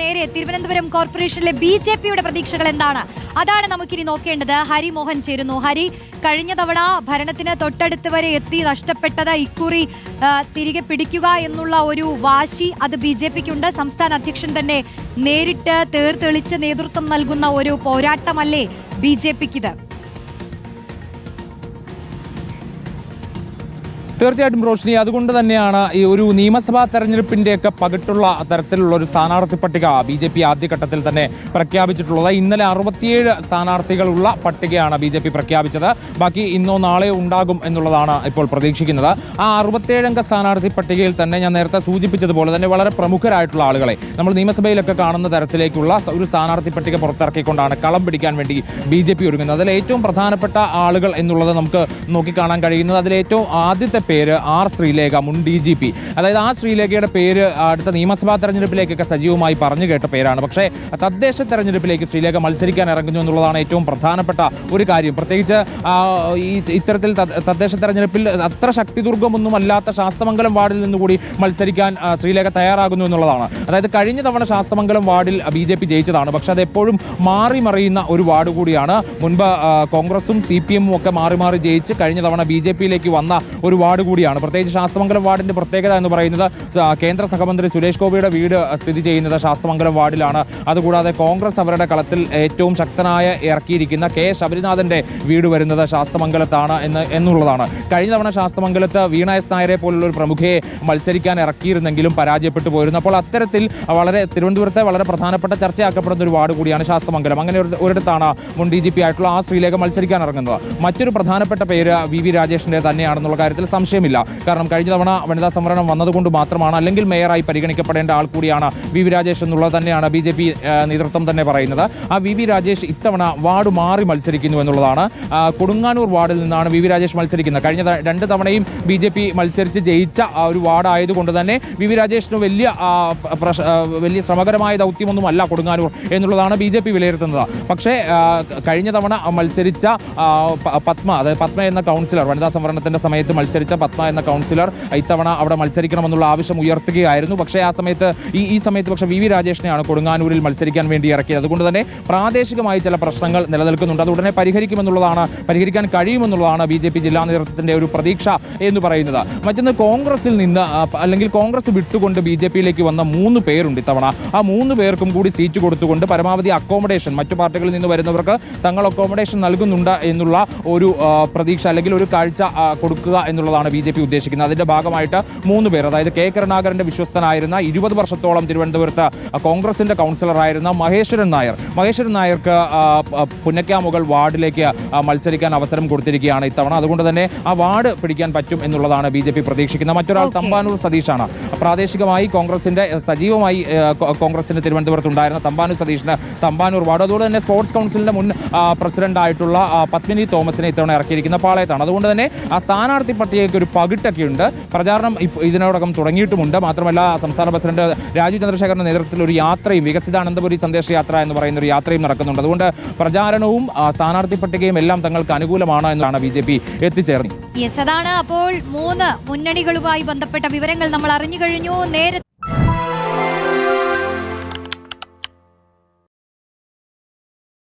നേരെ തിരുവനന്തപുരം കോർപ്പറേഷനിലെ B J പിയുടെ പ്രതീക്ഷകൾ എന്താണ്? അതാണ് നമുക്കിനി നോക്കേണ്ടത്. ഹരിമോഹൻ ചേരുന്നു. ഹരി കഴിഞ്ഞ തവണ ഭരണത്തിന് തൊട്ടടുത്ത് വരെ എത്തി നഷ്ടപ്പെട്ടത് ഇക്കുറി തിരികെ പിടിക്കുക എന്നുള്ള ഒരു വാശി അത് ബി ജെ പിക്കുണ്ട്. സംസ്ഥാന അധ്യക്ഷൻ തന്നെ നേരിട്ട് തേർത്തെളിച്ച് നേതൃത്വം നൽകുന്ന ഒരു പോരാട്ടമല്ലേ ബി ജെ പിക്കിത്? തീർച്ചയായിട്ടും റോഷിനി അതുകൊണ്ട് തന്നെയാണ് ഈ ഒരു നിയമസഭാ തെരഞ്ഞെടുപ്പിന്റെയൊക്കെ പകിട്ടുള്ള തരത്തിലുള്ള ഒരു സ്ഥാനാർത്ഥി പട്ടിക ബി ജെ പി ആദ്യഘട്ടത്തിൽ തന്നെ പ്രഖ്യാപിച്ചിട്ടുള്ളത്. ഇന്നലെ അറുപത്തിയേഴ് സ്ഥാനാർത്ഥികളുള്ള പട്ടികയാണ് ബി ജെ പി പ്രഖ്യാപിച്ചത്. ബാക്കി ഇന്നോ നാളെയോ ഉണ്ടാകും എന്നുള്ളതാണ് ഇപ്പോൾ പ്രതീക്ഷിക്കുന്നത്. ആ അറുപത്തിയേഴംഗ സ്ഥാനാർത്ഥി പട്ടികയിൽ തന്നെ ഞാൻ നേരത്തെ സൂചിപ്പിച്ചതുപോലെ തന്നെ വളരെ പ്രമുഖരായിട്ടുള്ള ആളുകളെ നമ്മൾ നിയമസഭയിലൊക്കെ കാണുന്ന തരത്തിലേക്കുള്ള ഒരു സ്ഥാനാർത്ഥി പട്ടിക പുറത്തിറക്കിക്കൊണ്ടാണ് കളം പിടിക്കാൻ വേണ്ടി ബി ജെ പി ഒരുങ്ങുന്നത്. അതിൽ ഏറ്റവും പ്രധാനപ്പെട്ട ആളുകൾ എന്നുള്ളത് നമുക്ക് നോക്കിക്കാണാൻ കഴിയുന്നത്. അതിൽ ഏറ്റവും ആദ്യത്തെ പേര് ആർ ശ്രീലേഖ മുൻ ഡി ജി പി. അതായത് ആ ശ്രീലേഖയുടെ പേര് അടുത്ത നിയമസഭാ തെരഞ്ഞെടുപ്പിലേക്കൊക്കെ സജീവമായി പറഞ്ഞു കേട്ട പേരാണ്. പക്ഷേ തദ്ദേശ തെരഞ്ഞെടുപ്പിലേക്ക് ശ്രീലേഖ മത്സരിക്കാൻ ഇറങ്ങുന്നു എന്നുള്ളതാണ് ഏറ്റവും പ്രധാനപ്പെട്ട ഒരു കാര്യം. പ്രത്യേകിച്ച് ഈ ഇത്തരത്തിൽ തദ്ദേശ തെരഞ്ഞെടുപ്പിൽ അത്ര ശക്തിദുർഗമൊന്നും അല്ലാത്ത ശാസ്തമംഗലം വാർഡിൽ നിന്നുകൂടി മത്സരിക്കാൻ ശ്രീലേഖ തയ്യാറാകുന്നു എന്നുള്ളതാണ്. അതായത് കഴിഞ്ഞ തവണ ശാസ്തമംഗലം വാർഡിൽ ബി ജെ പി ജയിച്ചതാണ്. പക്ഷേ അത് എപ്പോഴും മാറി മറിയുന്ന ഒരു വാർഡ് കൂടിയാണ്. മുൻപ് കോൺഗ്രസും സി പി എമ്മും ഒക്കെ മാറി മാറി ജയിച്ച് കഴിഞ്ഞ തവണ ബി ജെ പിയിലേക്ക് വന്ന ഒരു വാർഡ് കൂടിയാണ്. പ്രത്യേകിച്ച് ശാസ്തമംഗലം വാർഡിന്റെ പ്രത്യേകത എന്ന് പറയുന്നത് കേന്ദ്ര സഹമന്ത്രി സുരേഷ് ഗോപിയുടെ വീട് സ്ഥിതി ചെയ്യുന്നത് ശാസ്തമംഗലം വാർഡിലാണ്. അതുകൂടാതെ കോൺഗ്രസ് അവരുടെ കളത്തിൽ ഏറ്റവും ശക്തനായ ഇറക്കിയിരിക്കുന്ന കെ. ശബരിനാഥന്റെ വീട് വരുന്നത് ശാസ്തമംഗലത്താണ് എന്ന് എന്നുള്ളതാണ്. കഴിഞ്ഞ തവണ ശാസ്തമംഗലത്ത് വീണ എസ് നായരെ പോലുള്ള ഒരു പ്രമുഖയെ മത്സരിക്കാൻ ഇറക്കിയിരുന്നെങ്കിലും പരാജയപ്പെട്ടു പോയിരുന്നു. അപ്പോൾ അത്തരത്തിൽ വളരെ തിരുവനന്തപുരത്തെ വളരെ പ്രധാനപ്പെട്ട ചർച്ചയാക്കപ്പെടുന്ന ഒരു വാർഡ് കൂടിയാണ് ശാസ്തമംഗലം. അങ്ങനെ ഒരു ഒരിടത്താണ് മുൻ ഡി ജി പി ആയിട്ടുള്ള ആ ശ്രീലേഖ മത്സരിക്കാൻ ഇറങ്ങുന്നത്. മറ്റൊരു പ്രധാനപ്പെട്ട പേര് വി വി രാജേഷിന്റെ തന്നെയാണെന്നുള്ള കാര്യത്തിൽ സംശയമില്ല. കാരണം കഴിഞ്ഞ തവണ വനിതാ സംവരണം വന്നതുകൊണ്ട് മാത്രമാണ് അല്ലെങ്കിൽ മേയറായി പരിഗണിക്കപ്പെടേണ്ട ആൾ കൂടിയാണ് വി വി രാജേഷ് എന്നുള്ളത് തന്നെയാണ് ബി ജെ പി നേതൃത്വം തന്നെ പറയുന്നത്. ആ വി വി രാജേഷ് ഇത്തവണ വാർഡ് മാറി മത്സരിക്കുന്നു എന്നുള്ളതാണ്. കൊടുങ്ങാനൂർ വാർഡിൽ നിന്നാണ് വി വി രാജേഷ് മത്സരിക്കുന്നത്. കഴിഞ്ഞ രണ്ട് തവണയും ബി ജെ പി മത്സരിച്ച് ജയിച്ച ഒരു വാർഡ് ആയതുകൊണ്ട് തന്നെ വി വി രാജേഷിന് വലിയ വലിയ ശ്രമകരമായ ദൗത്യമൊന്നും അല്ല കൊടുങ്ങാനൂർ എന്നുള്ളതാണ് ബി ജെ പി വിലയിരുത്തുന്നത്. പക്ഷേ കഴിഞ്ഞ തവണ മത്സരിച്ച പത്മ അതായത് പത്മ എന്ന കൗൺസിലർ വനിതാ സംവരണത്തിന്റെ സമയത്ത് മത്സരിച്ച പത്മ എന്ന കൗൺസിലർ ഇത്തവണ അവിടെ മത്സരിക്കണമെന്നുള്ള ആവശ്യം ഉയർത്തുകയായിരുന്നു. പക്ഷേ ആ സമയത്ത് ഈ ഈ സമയത്ത് പക്ഷേ വി വി രാജേഷിനെയാണ് കൊടുങ്ങാനൂരിൽ മത്സരിക്കാൻ വേണ്ടി ഇറക്കിയത്. അതുകൊണ്ട് തന്നെ പ്രാദേശികമായി ചില പ്രശ്നങ്ങൾ നിലനിൽക്കുന്നുണ്ട്. അത് ഉടനെ പരിഹരിക്കുമെന്നുള്ളതാണ് പരിഹരിക്കാൻ കഴിയുമെന്നുള്ളതാണ് ബി ജെ പി ജില്ലാ നേതൃത്വത്തിന്റെ ഒരു പ്രതീക്ഷ എന്ന് പറയുന്നത്. മറ്റൊന്ന് കോൺഗ്രസിൽ നിന്ന് അല്ലെങ്കിൽ കോൺഗ്രസ് വിട്ടുകൊണ്ട് ബി ജെ പിയിലേക്ക് വന്ന മൂന്ന് പേരുണ്ട് ഇത്തവണ. ആ മൂന്ന് പേർക്കും കൂടി സീറ്റ് കൊടുത്തുകൊണ്ട് പരമാവധി അക്കോമഡേഷൻ മറ്റു പാർട്ടികളിൽ നിന്ന് വരുന്നവർക്ക് തങ്ങൾ അക്കോമഡേഷൻ നൽകുന്നുണ്ട് എന്നുള്ള ഒരു പ്രതീക്ഷ അല്ലെങ്കിൽ ഒരു കാഴ്ച കൊടുക്കുക എന്നുള്ളതാണ് ബി ജെ പി ഉദ്ദേശിക്കുന്നത്. അതിന്റെ ഭാഗമായിട്ട് മൂന്ന് പേർ അതായത് കെ കരുണാകരന്റെ വിശ്വസ്തനായിരുന്ന ഇരുപത് വർഷത്തോളം തിരുവനന്തപുരത്ത് കോൺഗ്രസിന്റെ കൗൺസിലറായിരുന്ന മഹേശ്വരൻ നായർ. മഹേശ്വരൻ നായർക്ക് പുന്നക്കാമുകൾ വാർഡിലേക്ക് മത്സരിക്കാൻ അവസരം കൊടുത്തിരിക്കുകയാണ് ഇത്തവണ. അതുകൊണ്ട് തന്നെ ആ വാർഡ് പിടിക്കാൻ പറ്റും എന്നുള്ളതാണ് ബി ജെ പി പ്രതീക്ഷിക്കുന്നത്. മറ്റൊരാൾ തമ്പാനൂർ സതീഷാണ്. പ്രാദേശികമായി കോൺഗ്രസിന്റെ സജീവമായി കോൺഗ്രസിന്റെ തിരുവനന്തപുരത്ത് ഉണ്ടായിരുന്ന തമ്പാനൂർ സതീഷിന് തമ്പാനൂർ വാർഡ്. അതുപോലെ തന്നെ സ്പോർട്സ് കൗൺസിലിന്റെ മുൻ പ്രസിഡന്റായിട്ടുള്ള പത്മിനി തോമസിനെ ഇത്തവണ ഇറക്കിയിരിക്കുന്ന പാളയത്താണ്. അതുകൊണ്ട് തന്നെ ആ സ്ഥാനാർത്ഥി പട്ടികയ്ക്ക് ഒരു പകിട്ടൊക്കെ ഉണ്ട് പ്രചാരണം ഇതിനോടകം തുടങ്ങിയിട്ടുമുണ്ട്. മാത്രമല്ല സംസ്ഥാന പ്രസിഡന്റ് രാജീവ് ചന്ദ്രശേഖരന്റെ നേതൃത്വത്തിൽ ഒരു യാത്രയും വികസിതാനന്ദപുരി സന്ദേശയാത്ര എന്ന് പറയുന്ന ഒരു യാത്രയും നടക്കുന്നുണ്ട്. അതുകൊണ്ട് പ്രചാരണവും സ്ഥാനാർത്ഥി പട്ടികയും എല്ലാം തങ്ങൾക്ക് അനുകൂലമാണ് എന്നാണ് ബി ജെ പി എത്തിച്ചേർന്നത്. അതാണ് അപ്പോൾ മൂന്ന് മുന്നണികളുമായി ബന്ധപ്പെട്ട വിവരങ്ങൾ നമ്മൾ അറിഞ്ഞു കഴിഞ്ഞു. നേരെ